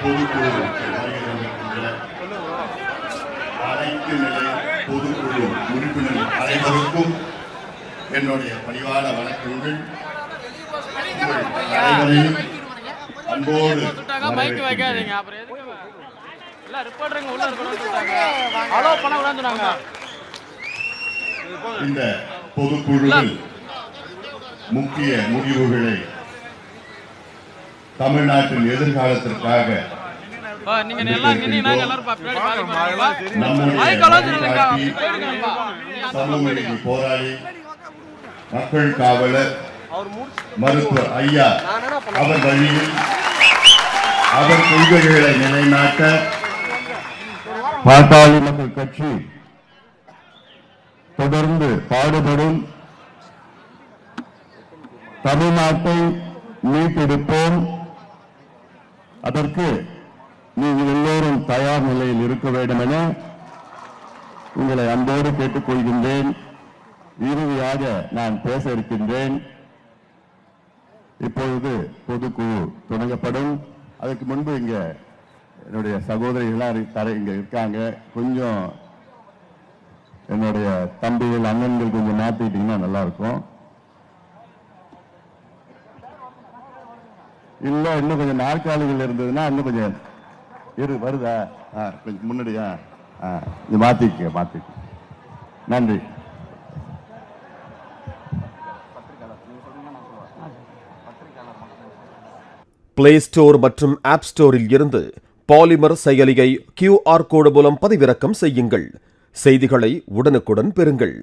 பொதுக்குழு வருகை தந்திருக்கின்ற அனைத்து நிலை பொதுக்குழு உறுப்பினர் அனைவருக்கும் என்னுடைய பணிவான வணக்கங்கள் அனைவரையும் அன்போடு இந்த பொதுக்குழுவில் முக்கிய முடிவுகளை தமிழ்நாட்டின் எதிர்காலத்திற்காக சமூக போராளி மக்கள் காவலர் மருத்துவர் ஐயா அவர் வழியில் அவர் கொள்கைகளை நிலைநாட்ட பாட்டாளி மக்கள் கட்சி தொடர்ந்து பாடுபடும் தமிழ்நாட்டை மீட்டெடுப்போம். அதற்கு நீங்கள் எல்லோரும் தயார் நிலையில் இருக்க வேண்டும் என உங்களை அன்போடு கேட்டுக்கொள்கின்றேன். இறுதியாக நான் பேச இருக்கின்றேன். இப்பொழுது பொதுக்குழு தொடங்கப்படும். அதற்கு முன்பு இங்க என்னுடைய சகோதரிகளாக தர இங்க இருக்காங்க. கொஞ்சம் என்னுடைய தம்பிகள் அண்ணன்கள் கொஞ்சம் மாத்திட்டீங்கன்னா நல்லா இல்ல இன்னும் கொஞ்சம் நாற்காலிகள் இருந்ததுன்னா இன்னும் கொஞ்சம் இரு வருதா? ஆ கொஞ்சம் முன்னாடியா ஆ இது மாத்திக்க மாத்திக்க. நன்றி. பிளே ஸ்டோர் மற்றும் ஆப் ஸ்டோரில் இருந்து பாலிமர் செயலியை கியூஆர் கோடு மூலம் பதிவிறக்கம் செய்யுங்கள். செய்திகளை உடனுக்குடன் பெறுங்கள்.